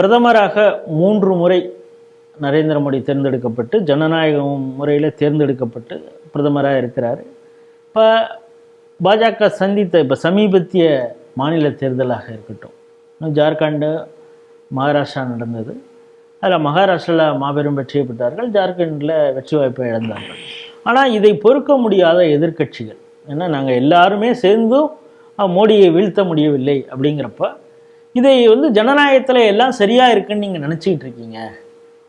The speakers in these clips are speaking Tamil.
பிரதமராக மூன்று முறை நரேந்திர மோடி தேர்ந்தெடுக்கப்பட்டு ஜனநாயக முறையில் தேர்ந்தெடுக்கப்பட்டு பிரதமராக இருக்கிறார். இப்போ பாஜக சந்தித்த இப்போ சமீபத்திய மாநில தேர்தலாக இருக்கட்டும். இன்னும் ஜார்க்கண்டு மகாராஷ்டிரா நடந்தது. அதில் மகாராஷ்டிராவில் மாபெரும் வெற்றியை பெற்றார்கள். ஜார்க்கண்டில் வெற்றி வாய்ப்பை இழந்தார்கள். ஆனால் இதை பொறுக்க முடியாத எதிர்க்கட்சிகள் ஏன்னா நாங்கள் எல்லாருமே சேர்ந்தும் மோடியை வீழ்த்த முடியவில்லை அப்படிங்கிறப்ப இதை வந்து ஜனநாயகத்தில் எல்லாம் சரியாக இருக்குன்னு நீங்கள் நினச்சிக்கிட்டு இருக்கீங்க.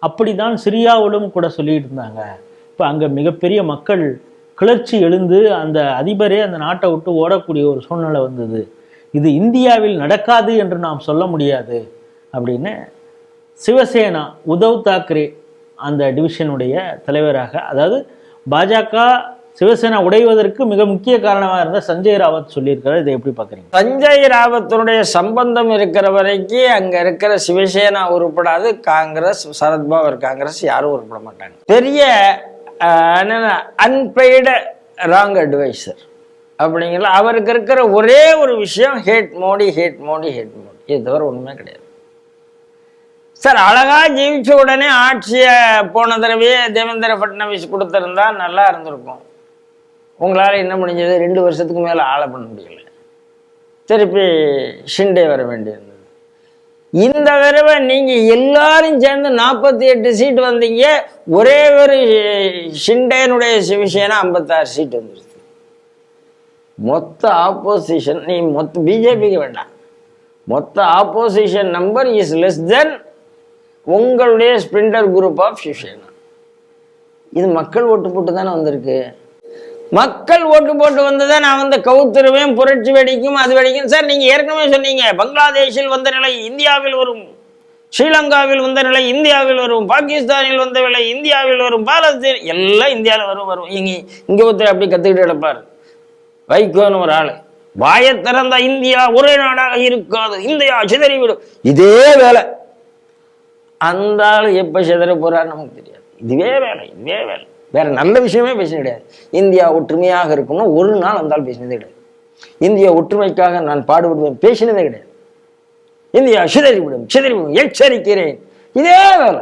அப்படி தான் சிரியாவிலும் கூட சொல்லிட்டு இருந்தாங்க. இப்போ அங்கே மிகப்பெரிய மக்கள் கிளர்ச்சி எழுந்து அந்த அதிபரே அந்த நாட்டை விட்டு ஓடக்கூடிய ஒரு சூழ்நிலை வந்தது. இது இந்தியாவில் நடக்காது என்று நாம் சொல்ல முடியாது அப்படின்னு சிவசேனா உத்தவ் தாக்கரே அந்த டிவிஷனுடைய தலைவராக அதாவது பாஜக சிவசேனா உடைவதற்கு மிக முக்கிய காரணமாக இருந்த சஞ்சய் ராவத் சொல்லியிருக்கிறார். இதை எப்படி பார்க்குறீங்க? சஞ்சய் ராவத்தினுடைய சம்பந்தம் இருக்கிற வரைக்கும் அங்கே இருக்கிற சிவசேனா உருப்படாது காங்கிரஸ் சரத்பவர் காங்கிரஸ் யாரும் உருப்பட மாட்டாங்க. பெரிய அன்பெய்டு ராங் அட்வைசர் அப்படிங்கிற அவருக்கு இருக்கிற ஒரே ஒரு விஷயம் hate Modi hate Modi hate Modi இது தவிர ஒன்றுமே கிடையாது. சார் அழகா ஜெயிச்ச உடனே ஆட்சியை போன தடவையே தேவேந்திர ஃபட்னவிஸ் கொடுத்துருந்தா நல்லா இருந்திருக்கும். உங்களால் என்ன முடிஞ்சது? ரெண்டு வருஷத்துக்கு மேலே ஆளை பண்ண முடியல. திருப்பி ஷிண்டே வர வேண்டியிருந்தது. இந்த தடவை நீங்கள் எல்லாரும் சேர்ந்து நாற்பத்தி எட்டு சீட் வந்தீங்க. ஒரே ஒரு ஷிண்டேனுடைய சிவசேனா ஐம்பத்தாறு சீட் வந்துருச்சு. மொத்த ஆப்போசிஷன் நீ மொத்த பிஜேபிக்கு வேண்டாம். மொத்த opposition number is less than உங்களுடைய ஸ்பிரிண்டர் குரூப் ஆஃப் சிவசேனா இது மக்கள் ஓட்டு போட்டு தானே வந்திருக்கு? மக்கள் ஓட்டு போட்டு வந்ததை நான் வந்து கவுத்துருவேன் புரட்சி வெடிக்கும் அது வெடிக்கும். சார் நீங்க ஏற்கனவே சொன்னீங்க பங்களாதேஷில் வந்த நிலை இந்தியாவில் வரும். ஸ்ரீலங்காவில் வந்த நிலை இந்தியாவில் வரும். பாகிஸ்தானில் வந்த நிலை இந்தியாவில் வரும். பாலஸ்தீன் எல்லாம் இந்தியாவில் வரும் வரும். இங்க இங்க ஒருத்தர் அப்படி கத்துக்கிட்டு கிடப்பார். வைகோன்னு ஒரு ஆளு. வாயை திறந்த இந்தியா ஒரே நாடாக இருக்காது. இந்தியா சிதறிவிடும் இதே வேலை. அந்த ஆள் எப்ப சிதற போறான்னு நமக்கு தெரியாது. இதுவே வேலை இதுவே வேலை. வேற நல்ல விஷயமே பேசினது கிடையாது. இந்தியா ஒற்றுமையாக இருக்கும்னு ஒரு நாள் வந்தால் பேசினதே கிடையாது. இந்தியா ஒற்றுமைக்காக நான் பாடுபடுவேன் பேசினதே கிடையாது. இந்தியா சிதறிவிடும் சிதறிவிடும் எச்சரிக்கிறேன். இதே வேலை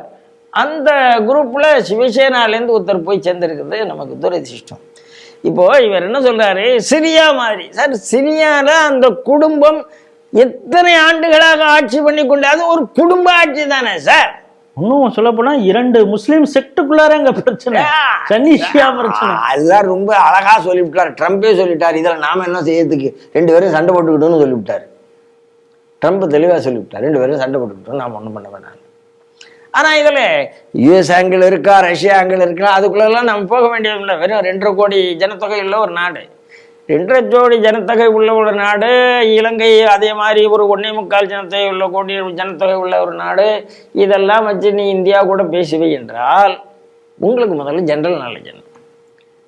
அந்த குரூப்பில் சிவசேனாலேருந்து ஒருத்தர் போய் சேர்ந்துருக்கிறது நமக்கு துரதிர்ஷ்டம். இப்போ இவர் என்ன சொல்றாரு? சிரியா மாதிரி. சார் சிரியால அந்த குடும்பம் எத்தனை ஆண்டுகளாக ஆட்சி பண்ணி கொண்டு அது ஒரு குடும்ப ஆட்சி தானே சார்? இன்னும் சொல்லப்போனா இரண்டு முஸ்லீம் செக்டுக்குள்ளார அங்க பிரச்சனை. சன்னிஷியா பிரச்சனை. அதுதான் ரொம்ப அழகா சொல்லிவிட்டார். ட்ரம்பே சொல்லிட்டார் இதில் நாம என்ன செய்யறதுக்கு? ரெண்டு பேரும் சண்டை போட்டுக்கிட்டோம்னு சொல்லிவிட்டார். ட்ரம்ப் தெளிவாக சொல்லிவிட்டார். ரெண்டு பேரும் சண்டை போட்டுக்கிட்டோம் நாம் ஒன்றும் பண்ண வேணாம். ஆனா இதுல யுஎஸ் ஆங்கிள் இருக்கா ரஷ்யா ஆங்கிள் இருக்கா அதுக்குள்ளெல்லாம் நம்ம போக வேண்டியது இல்லை வெறும் ரெண்டரை கோடி ஜனத்தொகை உள்ள ஒரு நாடு. ரெண்டரை ஜனத்தொகை உள்ள ஒரு நாடு இலங்கை அதே மாதிரி ஒரு ஒன்னே முக்கால் ஜனத்தொகை உள்ள கோடி ஜனத்தொகை உள்ள ஒரு நாடு. இதெல்லாம் வச்சு நீ இந்தியா கூட பேசுவை என்றால் உங்களுக்கு முதல்ல ஜெனரல் நாலேஜ் என்ன?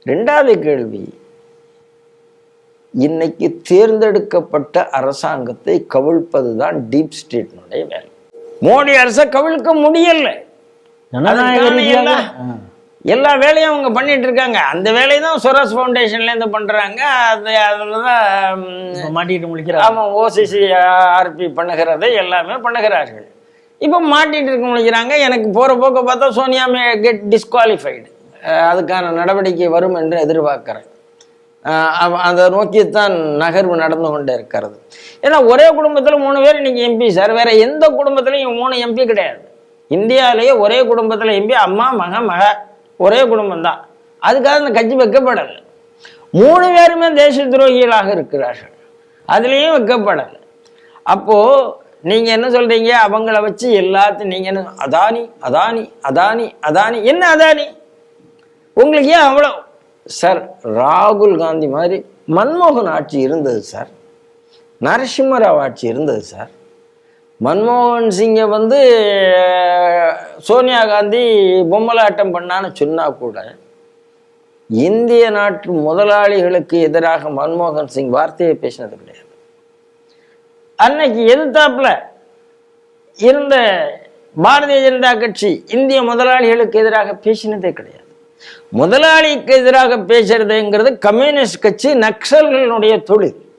ரெண்டாவது கேள்வி இன்னைக்கு தேர்ந்தெடுக்கப்பட்ட அரசாங்கத்தை கவிழ்ப்பதுதான் டீப் ஸ்டேட்னுடைய வேலை. மோடி அரசை கவிழ்க்க முடியல. எல்லா- வேலையும் அவங்க பண்ணிட்டு இருக்காங்க. அந்த வேலையை தான் சொராஸ் ஃபவுண்டேஷன்ல இருந்து பண்றாங்க. அது அதுலதான் இப்ப மாட்டிட்டு முழிக்கிறாங்க. ஆமாம் ஓசிசி ஆர்பி பண்ணுகிறதை எல்லாமே பண்ணுகிறார்கள். இப்போ மாட்டிட்டு இருக்க முடிக்கிறாங்க எனக்கு போற போக்க பார்த்தா சோனியா மே கெட் டிஸ்குவாலிஃபைடு அதுக்கான நடவடிக்கை வரும் என்று எதிர்பார்க்கிறேன். அதை நோக்கித்தான் நகர்வு நடந்து கொண்டே இருக்கிறது. ஏன்னா ஒரே குடும்பத்துல மூணு பேர் இன்னைக்கு எம்பி சார் வேற எந்த குடும்பத்திலையும் மூணு எம்பி கிடையாது. இந்தியாவிலேயே ஒரே குடும்பத்துல எம்பி அம்மா மக மக. ஒரே குடும்பம் தான் அதுக்காக அந்த கட்சி வைக்கப்படலை. மூணு பேருமே தேச துரோகிகளாக இருக்கிறார்கள். அதுலேயும் வைக்கப்படலை. அப்போ நீங்க என்ன சொல்றீங்க? அவங்கள வச்சு எல்லாத்தையும் நீங்க என்ன அதானி அதானி அதானி அதானி. என்ன அதானி? உங்களுக்கு ஏன் அவ்வளோ? சார் ராகுல் காந்தி மாதிரி மன்மோகன் ஆட்சி இருந்தது சார். நரசிம்மராவ் ஆட்சி இருந்தது சார். மன்மோகன் சிங்கை வந்து சோனியா காந்தி பொம்மலாட்டம் பண்ணான்னு சொன்னா கூட இந்திய நாட்டு முதலாளிகளுக்கு எதிராக மன்மோகன் சிங் வார்த்தையை பேசினது கிடையாது. அன்னைக்கு எதிர்த்தாப்புல இருந்த பாரதிய ஜனதா கட்சி இந்திய முதலாளிகளுக்கு எதிராக பேசினதே கிடையாது. முதலாளிக்கு எதிராக பேசுறதுங்கிறது கம்யூனிஸ்ட் கட்சி நக்சல்களுடைய தொழில்.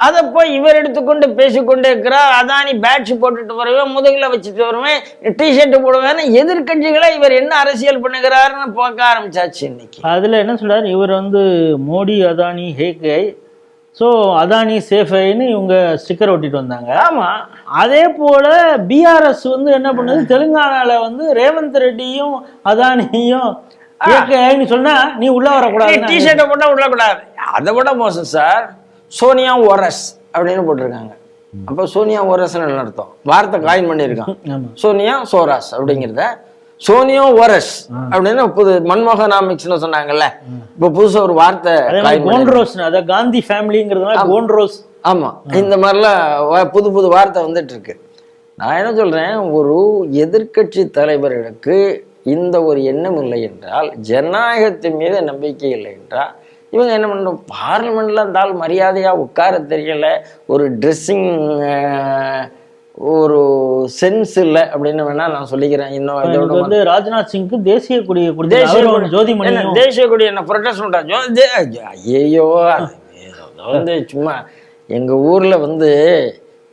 அதை போய் இவர் எடுத்துக்கொண்டு பேசிக்கொண்டே இருக்கிறார் அதானி பேட்ச் போட்டுட்டு வருவேன் முதுகுல வச்சுட்டு வருவேன் டிஷர்ட் போடுவேன் எதிர்க்கட்சிகளை இவர் என்ன அரசியல் பண்ணுகிறாருன்னு பார்க்க ஆரம்பிச்சாச்சு இன்னைக்கு. அதில் என்ன சொல்றாரு? இவர் வந்து மோடி அதானி ஹேக்கை ஸோ அதானி சேஃபைன்னு இவங்க ஸ்டிக்கர் ஒட்டிட்டு வந்தாங்க. ஆமா. அதே போல பிஆர்எஸ் வந்து என்ன பண்ணுது? தெலுங்கானால வந்து ரேவந்த் ரெட்டியும் அதானியும் சொன்னா நீ உள்ள வரக்கூடாது டிஷர்ட்டை போட்டா விடக்கூடாது அதை விட மோசம் சார். சோனியா ஒரஸ் அப்படின்னு போட்டிருக்காங்க. அப்போ சோனியா ஒரஸ்னு என்ன அர்த்தம்? வார்த்தை காயின் பண்ணியிருக்கான். சோனியா சோராஸ் அப்படிங்கிறத சோனியோ ஒரஸ் அப்படின்னு புது மன்மோகனாமிக்ஸ்னு சொன்னாங்கல்ல. இப்போ புதுசா ஒரு வார்த்தை அதே மாதிரி கோண்ட்ரோஸ் அதாவது காந்தி ஃபேமிலிங்கிறதுனால கோண்ட்ரோஸ் ஆமா. இந்த மாதிரிலாம் புது புது வார்த்தை வந்துட்டு இருக்கு நான் என்ன சொல்றேன்? ஒரு எதிர்க்கட்சி தலைவர்களுக்கு இந்த ஒரு எண்ணம் இல்லை என்றால் ஜனநாயகத்தின் மீது நம்பிக்கை இல்லை என்றால் இவங்க என்ன பண்ணணும்? பார்லிமெண்ட்ல அந்த ஆள் மரியாதையா உட்கார தெரியல. ஒரு ட்ரெஸ்ஸிங் ஒரு சென்ஸ் இல்லை அப்படின்னு வேணா நான் சொல்லிக்கிறேன். இன்னும் வந்து ராஜ்நாத் சிங்க்கு தேசிய தேசிய கொடி- என்ன, ஜோதிமணியும் தேசிய கொடி என்ன ப்ரொடெஸ்ட் பண்றாங்க ஐயோ வந்து சும்மா எங்க ஊர்ல வந்து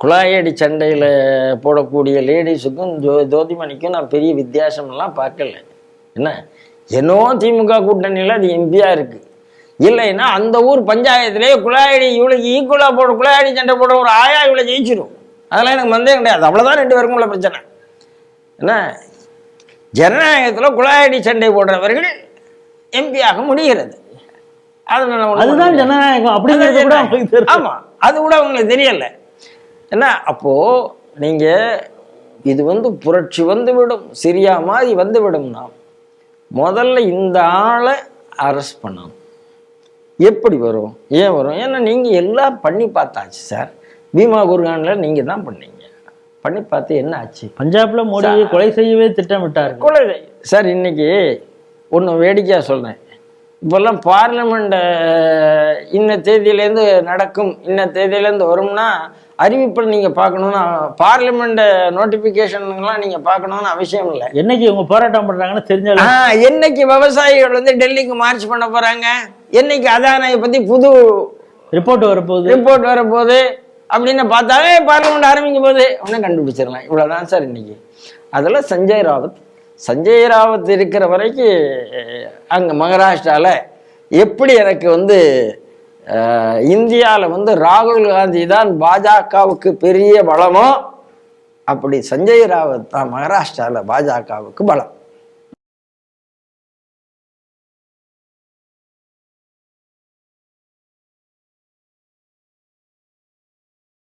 குழாயடி சண்டையில போடக்கூடிய லேடிஸுக்கும் ஜோ ஜோதிமணிக்கும் நான் பெரிய வித்தியாசம்லாம் பார்க்கல. என்ன? என்னோ திமுக கூட்டணியில் அது எம்பியா இருக்கு. இல்லைன்னா அந்த ஊர் பஞ்சாயத்திலே குழாயடி இவ்வளவு ஈக்குவலா போட குழாயடி சண்டை போட ஒரு ஆயா இவ்வளவு ஜெயிச்சிடும் அதெல்லாம் எனக்கு மந்தே கிடையாது. அவ்வளவுதான் ரெண்டு பேருக்கும் உள்ள பிரச்சனை. என்ன? ஜனநாயகத்துல குழாயடி சண்டை போடுறவர்கள் எம்பி ஆக முடிகிறது அதுதான். ஜனநாயகம். அப்படிங்கிறது கூட அவங்களுக்கு தெரியும் ஆமா. அது கூட அவங்களுக்கு தெரியல. என்ன? அப்போ நீங்க இது வந்து புரட்சி வந்து விடும் சிரியா மாதிரி வந்து விடும்னா முதல்ல இந்த ஆளை அரெஸ்ட் பண்ணணும். எப்படி வரும்? ஏன் வரும்? ஏன்னா நீங்க எல்லாம் பண்ணி பார்த்தாச்சு சார். பீமா குர்கான்ல நீங்க தான் பண்ணீங்க. பண்ணி பார்த்து என்ன ஆச்சு? பஞ்சாப்ல மோடியை கொலை செய்யவே திட்டமிட்டார்கள் கொலை சார் இன்னைக்கு ஒன்று வேடிக்கையாக சொல்கிறேன் இப்போல்லாம் பார்லிமெண்ட் இன்ன தேதியிலேருந்து நடக்கும் இன்ன தேதியிலேருந்து வரும்னா அறிவிப்பில் நீங்கள் பார்க்கணுன்னா பார்லிமெண்ட் நோட்டிஃபிகேஷனுங்கெல்லாம் நீங்கள் பார்க்கணுன்னு அவசியம் இல்லை. என்னைக்கு இவங்க போராட்டம் பண்றாங்கன்னு தெரிஞ்சாலும் ஆ என்னைக்கு விவசாயிகள் வந்து டெல்லிக்கு மார்ச் பண்ண போகிறாங்க என்னைக்கு அதானையை பற்றி புது ரிப்போர்ட் வரப்போகுது. ரிப்போர்ட் வரப்போகுது அப்படின்னு பார்த்தாவே பார்லிமெண்ட் ஆரம்பிக்கும் போது உடனே கண்டுபிடிச்சிடலாம். இவ்வளோதான் சார் இன்னைக்கு. அதில் சஞ்சய் ராவத் சஞ்சய் ராவத் இருக்கிற வரைக்கும் அங்கே மகாராஷ்டிராவில் எப்படி எனக்கு வந்து இந்தியாவில் வந்து ராகுல் காந்தி தான் பாஜகவுக்கு பெரிய பலமோ அப்படி சஞ்சய் ராவத் தான் மகாராஷ்டிராவில் பாஜகவுக்கு பலம்.